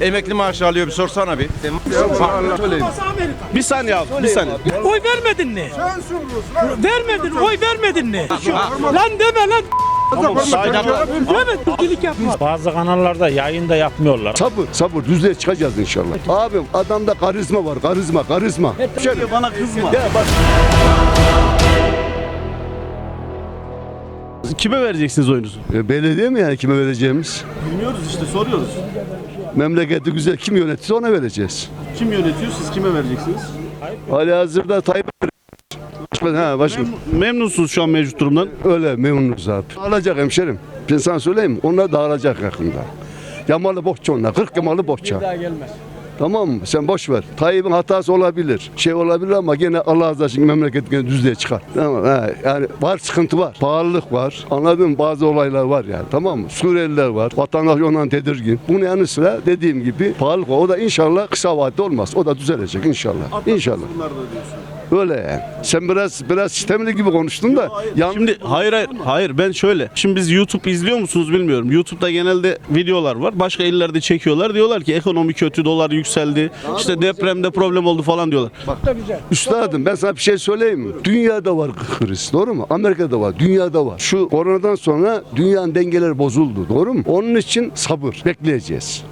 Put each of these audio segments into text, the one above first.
emekli maaşı alıyor bir sorsana bir. Bir saniye abi, bir saniye. Oy vermedin mi? Vermedin, oy vermedin mi? Lan deme lan. Yapma. Bazı kanallarda yayın da yapmıyorlar. Sabır, sabır. Düzlüğe çıkacağız inşallah. Abim adamda karizma var. Karizma, karizma. Şöyle Bana kızma. Ya bak Kime vereceksiniz oyunuzu? e, belediye mi yani kime vereceğimiz? Bilmiyoruz işte soruyoruz. Memleketi güzel kim yönetirse ona vereceğiz. Kim yönetiyor siz kime vereceksiniz? Hali hazırda Tayyip Başkan, ha başkan. Memnunsunuz şu an mevcut durumdan. Öyle memnunuz abi. Dağılacak hemşerim. Ben sana söyleyeyim? Onlar dağılacak yakında. Yamalı bohça onlar. 40 yamalı bohça. Daha gelmez. Tamam mı? Sen boş ver. Tayyip'in hatası olabilir. Şey olabilir ama gene Allah razı olsun memleket gene düzlüğe çıkar. Tamam ha, Yani var sıkıntı var. Pahalılık var. Anladın mı? Bazı olaylar var yani. Tamam mı? Suriyeliler var. Vatandaş ondan tedirgin. Bunun yanı sıra dediğim gibi pahalılık var. O da inşallah kısa vadede olmaz. O da düzelecek inşallah. İnşallah. Bunlar da diyorsun. Öyle yani. Sen biraz biraz sistemli gibi konuştun da. Yan... Şimdi hayır hayır hayır ben şöyle. Şimdi biz YouTube izliyor musunuz bilmiyorum. YouTube'da genelde videolar var. Başka illerde çekiyorlar. Diyorlar ki ekonomi kötü, dolar yükseldi. İşte depremde problem oldu falan diyorlar. Da güzel. Üstadım ben sana bir şey söyleyeyim mi? Dünyada var kriz doğru mu? Amerika'da var, dünyada var. Şu koronadan sonra dünyanın dengeleri bozuldu doğru mu? Onun için sabır bekleyeceğiz.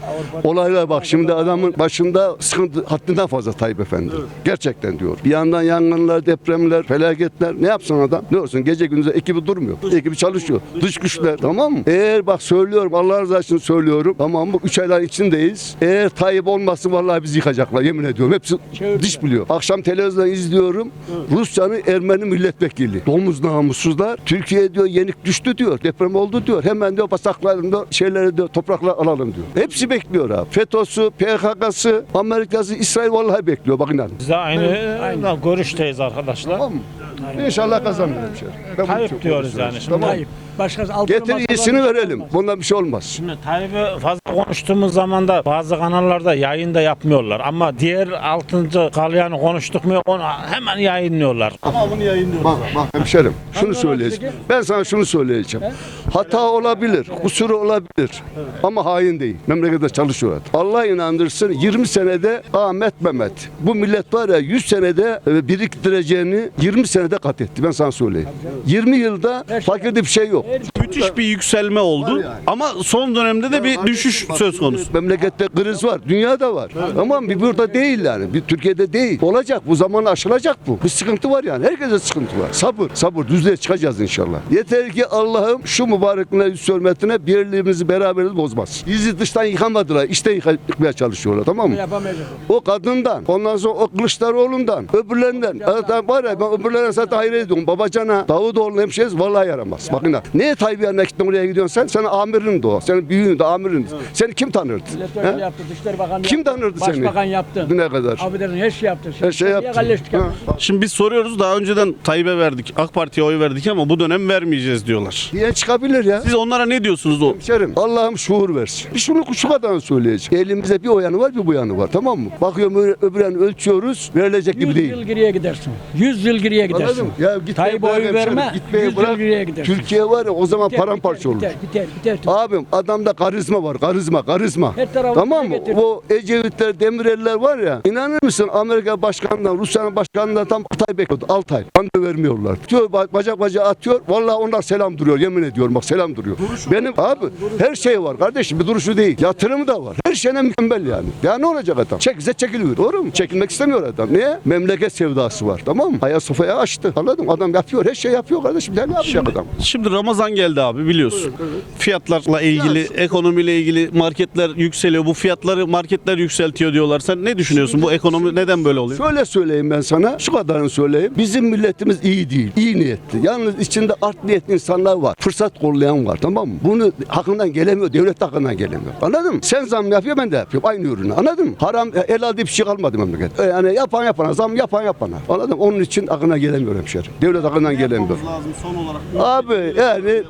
Olaylar bak şimdi adamın başında sıkıntı haddinden fazla Tayyip Efendi. Gerçekten diyor. Bir yandan yangınlar, depremler, felaketler. Ne yapsın adam? Ne olsun gece gündüz ekibi durmuyor. Ekibi çalışıyor. Dış güçler tamam mı? Eğer bak söylüyorum Allah rızası için söylüyorum. Tamam mı? Üç aylar içindeyiz. Eğer Tayyip olmasın vallahi bizi yıkacaklar yemin ediyorum. Hepsi diş biliyor. Akşam televizyonda izliyorum. Rusya'nın Ermeni milletvekili. Domuz namussuzlar. Türkiye diyor yenik düştü diyor. Deprem oldu diyor. Hemen diyor basaklarında şeyleri diyor topraklar alalım diyor. Hepsi bekliyor abi. FETÖ'sü, PKK'sı, Amerika'sı, İsrail vallahi bekliyor. Bak inan. Biz de aynı, görüşteyiz arkadaşlar. Tamam mı? İnşallah kazanırım şey. Ben bunu Tayyip çok diyoruz konuşuyorum. yani şimdi. Tamam. Tayyip. Başkası altını Getir iyisini olmaz. verelim. Bundan bir şey olmaz. Şimdi Tayyip'i fazla konuştuğumuz zaman da bazı kanallarda yayın da yapmıyorlar. Ama diğer altıncı kalyanı konuştuk mu onu hemen yayınlıyorlar. Ama bunu yayınlıyoruz. Bak bak hemşerim şunu söyleyeceğim. peki? Ben sana şunu söyleyeceğim. Hata olabilir, kusuru olabilir. Ama hain değil. Memlekette çalışıyor. Allah inandırsın 20 senede Ahmet Mehmet. Bu millet var ya 100 senede e, biriktireceğini 20 senede kat etti. Ben sana söyleyeyim. 20 yılda fakirde bir şey yok. Müthiş bir yükselme oldu. Ama son dönemde de bir düşüş söz konusu. Memlekette kriz var, dünyada var. Ama bir burada değil yani. Bir Türkiye'de değil. Olacak bu zaman aşılacak bu. Bir sıkıntı var yani. Herkese sıkıntı var. Sabır, sabır. Düzlüğe çıkacağız inşallah. Yeter ki Allah'ım şu mübarek yüz hürmetine birliğimizi, beraberliğimizi bozmaz. Bizi dıştan yıkamadılar. İşte yıkmaya çalışıyorlar tamam mı? O kadından, ondan sonra o Kılıçdaroğlu'ndan, öbürlerinden. Zaten var ya ben öbürlerine zaten hayret ediyorum. Babacana, Davutoğlu'nun hemşehrisi vallahi yaramaz. Bakın ha. Neye Tayyip yanına gittin oraya gidiyorsun sen? Senin amirin de o. Senin büyüğün de amirin. Seni kim tanırdı? Milletvekili He? yaptı, Dışişleri Bakanı Kim yaptı, tanırdı seni? Başbakan yaptı. Ne kadar? Abi dedim her şey yaptı. Her şey Niye yaptı. kalleşlik Ha. Şimdi biz soruyoruz daha önceden Tayyip'e verdik. AK Parti'ye oy verdik ama bu dönem vermeyeceğiz diyorlar. Diye çıkabilir ya. Siz onlara ne diyorsunuz o? Hemşerim Allah'ım şuur versin. Bir şunu şu kadar söyleyeceğim. Elimizde bir o yanı var bir bu yanı var tamam mı? Bakıyorum öbür, yanı ölçüyoruz verilecek gibi 100 değil. yıl geriye gidersin. 100 yıl geriye Anladın mı? Ya gitmeyi Tayyip'e bırak oy hemşerim, verme, gitmeyi 100 yıl bırak. gidersin. Türkiye var ya o zaman Biter, paramparça olur. biter, Biter, biter, biter. Abim adamda karizma var karizma karizma. Her tarafı Tamam mı? getirdi. O Ecevitler Demirel'ler var ya inanır mısın Amerika başkanından Rusya'nın başkanından tam 6 ay bekliyordu 6 ay. Randevu vermiyorlar. Ba- bacak bacağı atıyor. Vallahi onlar selam duruyor yemin ediyorum bak selam duruyor. Benim abi her şey var kardeşim bir duruşu değil. Yatırımı da var. Her şeyine mükemmel yani. Ya ne olacak adam? Çekse çekiliyor. Doğru mu? Çekilmek istemiyor adam. Niye? Memleket sevdası var. Tamam mı? Ayasofya'ya açtı. Anladın mı? Adam yapıyor. Her şey yapıyor kardeşim. Ne yapacak adam? Şimdi Ramazan geldi abi biliyorsun. Fiyatlarla ilgili, ekonomiyle ilgili marketler yükseliyor. Bu fiyatları marketler yükseltiyor diyorlar. Sen ne düşünüyorsun? Bu ekonomi neden böyle oluyor? Şöyle söyleyeyim ben sana, şu kadarını söyleyeyim. Bizim milletimiz iyi değil, iyi niyetli. Yalnız içinde art niyetli insanlar var. Fırsat kollayan var tamam mı? Bunu hakkından gelemiyor, devlet hakkından gelemiyor. Anladın mı? Sen zam yapıyor, ben de yapıyorum. Aynı ürünü. Anladın mı? Haram, helal diye bir şey kalmadı memleket. Yani yapan yapana, zam yapan yapana. Anladın mı? Onun için aklına gelemiyor. Gelmiyor hemşerim. Devlet hakkından gelemiyor. lazım son olarak. Abi yani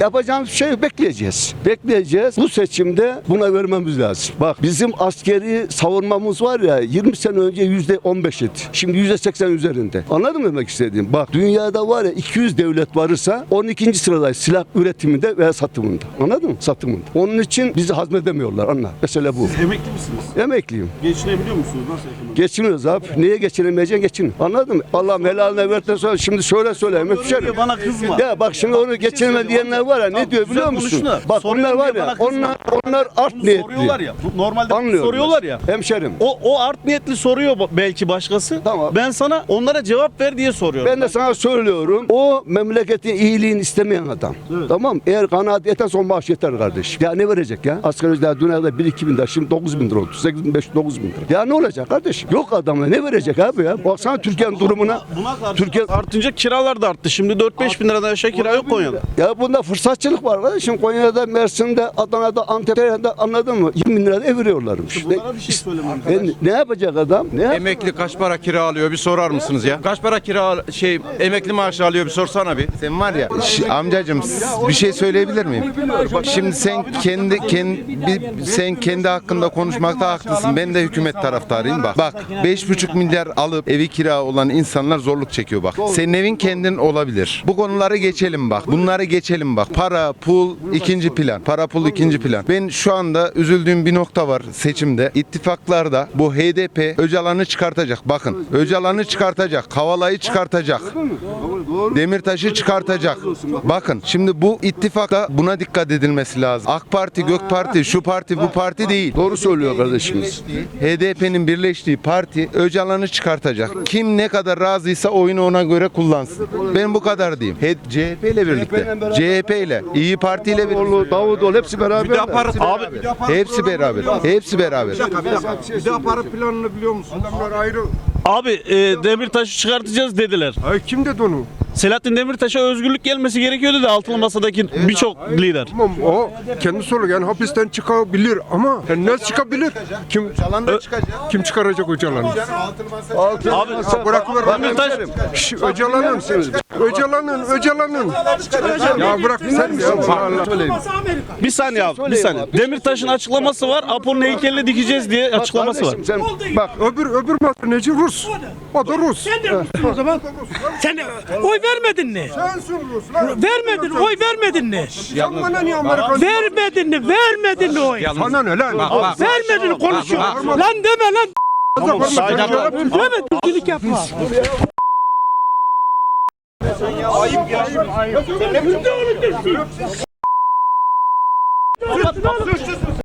yapacağımız şey bekleyeceğiz. Bekleyeceğiz. Bu seçimde buna vermemiz lazım. Bak bizim askeri savunmamız var ya 20 sene önce yüzde 15 idi. Şimdi yüzde 80 üzerinde. Anladın mı demek istediğim? Bak dünyada var ya 200 devlet varsa 12. sıradayız silah üretiminde veya satımında. Anladın mı? Satımında. Onun için bizi hazmedemiyorlar. Anla. Mesela bu. Emekli misiniz? Emekliyim. Geçinebiliyor musunuz? Nasıl ekonomi? Geçiniyoruz abi. Niye geçinemeyeceksin? Geçin. Anladın mı? Allah'ım helaline verdikten sonra şimdi şöyle söyleyeyim. hemşerim. Bana kızma. Ya bak şimdi onu geçineme diyenler var ya ne diyor biliyor musun? Bak onlar var ya onlar onlar art Bunu niyetli. soruyorlar ya. bu Normalde Anlıyorum. soruyorlar ya. Hemşerim. O, o art niyetli soruyor bu- belki başkası. Tamam. Ben sana onlara cevap ver diye soruyorum. Ben de sana söylüyorum. O memleketin iyiliğini istemeyen adam. Tamam Eğer kanaat yeterse o maaş yeter kardeş. Ya ne verecek ya? Asgari ücret dünyada 1-2 bin lira. Şimdi 9 bin lira oldu. 8 bin 5 9 bin lira. Ya ne olacak kardeş? Yok adamla ne verecek abi ya? Baksana Türkiye'nin durumuna. Buna karşı Türkiye artınca kiralar da arttı. Şimdi 4-5 bin liradan aşağı kira yok Konya'da. Ya bunda fırsatçılık var kardeşim. Konya'da, Mersin'de, Adana'da, Antep'te anladın mı? 20 bin lirada ev veriyorlarmış. Bunlara bir şey söylemem. E, ne yapacak adam? Ne yap- Emekli kaç para kira alıyor bir sorar mısınız ya? Kaç para kira şey emekli maaşı alıyor bir sorsana bir. Sen var ya şi- amcacım s- bir şey söyleyebilir miyim? Şimdi sen kendi kendi sen kendi hakkında konuşmakta haklısın. Ben de hükümet taraftarıyım bak. Bak 5,5 milyar alıp evi kira olan insanlar zorluk çekiyor bak. Senin evin kendin olabilir. Bu konuları geçelim bak. Bunları geçelim bak. Para, pul ikinci plan. Para, pul ikinci plan. Ben şu anda üzüldüğüm bir nokta var seçimde. İttifaklarda bu HDP Öcalan'ı çıkartacak. Bakın Öcalan'ı çıkartacak. Kavala'yı çıkartacak. Demirtaş'ı çıkartacak. Bakın şimdi bu ittifakta buna dikkat edilmesi lazım. AK Parti, Gök Parti, şu parti, bu parti değil. Doğru söylüyor kardeşimiz. HDP'nin birleştiği parti Öcalan'ı çıkartacak. Kim ne kadar razıysa oyunu ona göre kullansın. Ben bu kadar diyeyim. He- CHP ile birlikte. CHP ile, İyi Parti ile birlikte. Davutoğlu, hepsi beraber. Abi Hepsi beraber. Hepsi beraber. bir daha para planını biliyor musun? Adamlar ayrı. Abi e, Demirtaş'ı çıkartacağız dediler. Ay kim dedi onu? Selahattin Demirtaş'a özgürlük gelmesi gerekiyor dedi altılı masadaki birçok lider. Tamam o kendi soru yani hapisten çıkabilir ama yani nasıl çıkabilir? Kim çıkacak. kim çıkaracak Öcalan'ı? Abi Bırakıver Demirtaş Şş, Öcalan'ın Öcalan'ın Öcalan'ın ya bırak sen ya Allah. bir saniye abi bir saniye. Demirtaş'ın açıklaması var. Apo'nun heykelini dikeceğiz diye açıklaması var. Sen bak Öbür öbür neci Rus. O da Rus. Sen de Rus'sun o zaman. Sen de oy vermedin mi? Sen soruluyorsun. lan. Vermedin, oy vermedin mi? Sen bana niye Amerikan? Vermedin mi? Vermedin mi oy? Sana ne lan? Bak bak. Vermedin şey konuşuyor. Lan deme lan. Deme düzgünlük yapma. Ayıp ya. Ayıp. Sen ne biçim? Suçlusun.